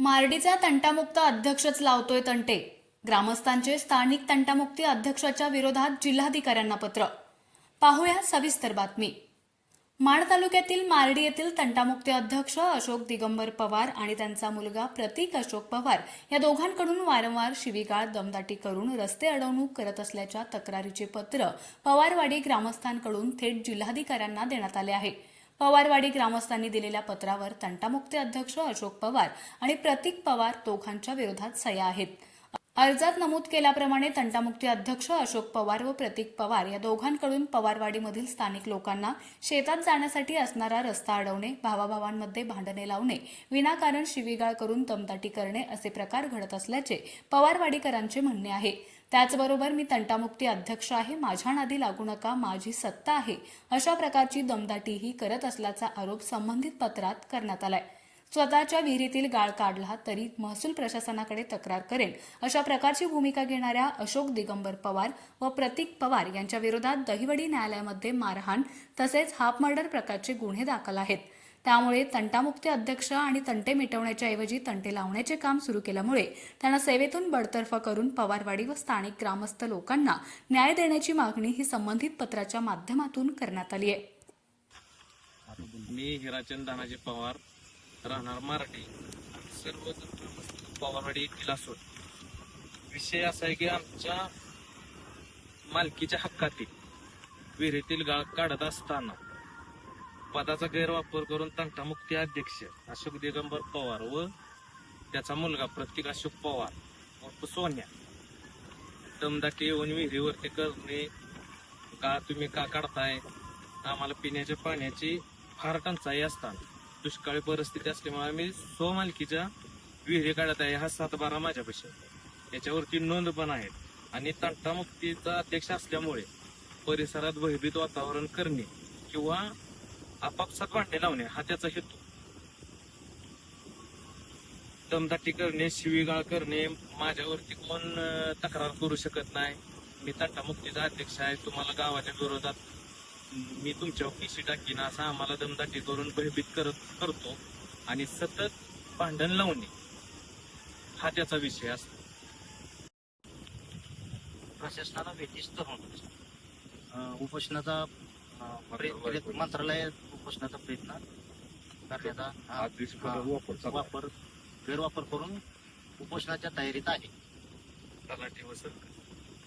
मार्डीचा तंटामुक्त अध्यक्षच लावतोय तंटे. ग्रामस्थांचे स्थानिक तंटामुक्ती अध्यक्षाच्या विरोधात जिल्हाधिकाऱ्यांना पत्र. पाहूया सविस्तर बातमी. माण तालुक्यातील मार्डी येथील तंटामुक्ती अध्यक्ष अशोक दिगंबर पवार आणि त्यांचा मुलगा प्रतीक अशोक पवार या दोघांकडून वारंवार शिवीगाळ दमदाटी करून रस्ते अडवणूक करत असल्याच्या तक्रारीचे पत्र पवारवाडी ग्रामस्थांकडून थेट जिल्हाधिकाऱ्यांना देण्यात आले आहे. पवारवाडी ग्रामस्थांनी दिलेल्या पत्रावर तंटामुक्ती अध्यक्ष अशोक पवार आणि प्रतीक पवार दोघांच्या विरोधात सह्या आहेत. अर्जात नमूद केल्याप्रमाणे तंटामुक्ती अध्यक्ष अशोक पवार व प्रतीक पवार या दोघांकडून पवारवाडीमधील स्थानिक लोकांना शेतात जाण्यासाठी असणारा रस्ता अडवणे भावाभावांमध्ये भांडणे लावणे विनाकारण शिवीगाळ करून तमताटी करणे असे प्रकार घडत असल्याचे पवारवाडीकरांचे म्हणणे आहे. त्याचबरोबर मी तंटामुक्ती अध्यक्ष आहे. माझ्या नादी लागू नका. माझी सत्ता आहे. अशा प्रकारची दमदाटीही करत असल्याचा आरोप संबंधित पत्रात करण्यात आलाय. स्वतःच्या विहिरीतील गाळ काढला तरी महसूल प्रशासनाकडे तक्रार करेल. अशा प्रकारची भूमिका घेणाऱ्या अशोक दिगंबर पवार व प्रतीक पवार यांच्या विरोधात दहिवडी न्यायालयामध्ये मारहाण तसेच हाफ मर्डर प्रकारचे गुन्हे दाखल आहेत. त्यामुळे तंटामुक्ती अध्यक्ष आणि तंटे मिटवण्याच्या ऐवजी तंटे लावण्याचे काम सुरू केल्यामुळे त्यांना सेवेतून बडतर्फ करून पवारवाडी व स्थानिक ग्रामस्थ लोकांना न्याय देण्याची मागणी ही संबंधित पत्राच्या माध्यमातून करण्यात आली आहे. मी हिराचंद दानाजी पवार राहणार मराठी. सर्व पवारवाडी येथील विषय असा आहे की आमच्या मालकीच्या हक्कातील विहिरीतील गाळ काढत असताना पदाचा गैरवापर करून तंटामुक्ती अध्यक्ष अशोक दिगंबर पवार व त्याचा मुलगा प्रतीक अशोक पवार उर्फ सोन्या. दमदाटी येऊन विहिरीवरती करणे का तुम्ही का काढताय? आम्हाला पिण्याच्या पाण्याची फार टंचाई असताना दुष्काळी परिस्थिती असल्यामुळे आम्ही स्वमालकीच्या विहिरी काढत आहे हा सातबारा माझ्यापाशी. याच्यावरती नोंद पण आहे आणि तंटामुक्तीचा अध्यक्ष असल्यामुळे परिसरात भयभीत वातावरण करणे किंवा आपापसात भांडणे लावणे हा त्याचा हेतू. दमदाटी करणे शिवीगाळ करणे माझ्यावरती कोण तक्रार करू शकत नाही. मी तंटामुक्तीचा अध्यक्ष आहे तुम्हाला गावाच्या विरोधात मी तुमच्यावर पिशी टाकीन असं आम्हाला दमदाटी करून भयभीत करत करतो. आणि सतत भांडण लावणे हा त्याचा विषय असतो. प्रशासनाला भेटीस धरून उपोषणाचा प्रयत्न मंत्रालय उपोषणाचा प्रयत्न करण्याचा हा, हा, वापर गैरवापर करून उपोषणाच्या तयारीत आहे. तलाठी व सरकार.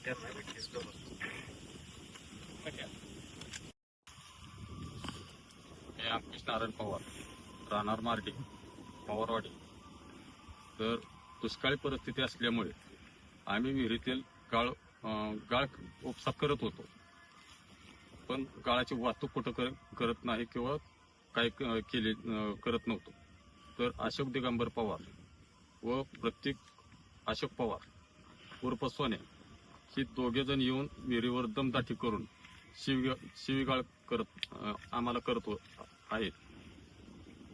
त्यांना भेटीस करून. अंकुश नारायण पवार राहणार मार्डी पवारवाडी. तर दुष्काळी परिस्थिती असल्यामुळे आम्ही विहिरीतील गाळ अं, गाळ उपसा करत होतो. पण काळाची वाहतूक कुठं कर- करत नाही किंवा काय क- केले करत नव्हतो. तर अशोक दिगंबर पवार व प्रत्येक अशोक पवार उर्फ सोने ही दोघेजण येऊन विहिरीवर दमदाटी करून शिव शिवीगाळ करत आम्हाला करत आहेत.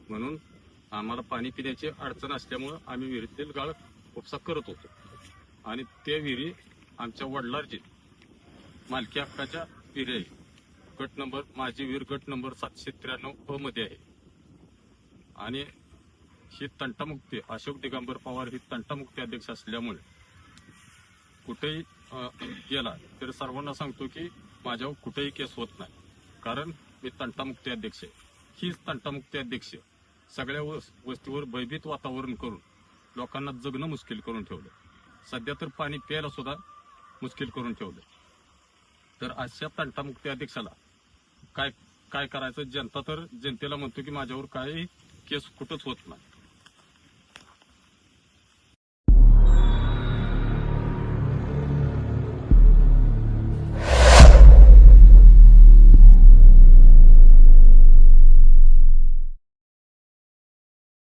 म्हणून आम्हाला पाणी पिण्याची अडचण असल्यामुळं आम्ही विहिरीतील गाळ उपसा करत होतो. आणि ते विहिरी आमच्या वडिलांची मालकी हक्काच्या विहिरी आहे गट नंबर माझी विहीर गट नंबर सातशे त्र्याण्णव अ मध्ये आहे. आणि ही तंटामुक्ती अशोक दिगंबर पवार ही तंटामुक्ती अध्यक्ष असल्यामुळे कुठेही गेला तर सर्वांना सांगतो की माझ्यावर कुठेही केस होत नाही. कारण मी तंटामुक्ती अध्यक्ष आहे. हीच तंटामुक्ती अध्यक्ष सगळ्या वस्तीवर भयभीत वातावरण करून लोकांना जगणं मुश्किल करून ठेवलं. सध्या तर पाणी प्यायला सुद्धा मुश्किल करून ठेवलं. तर अशा तंटामुक्ती अध्यक्षाला काय काय करायचं? जनता तर जनतेला म्हणतो की माझ्यावर काही केस कुठंच होत नाही.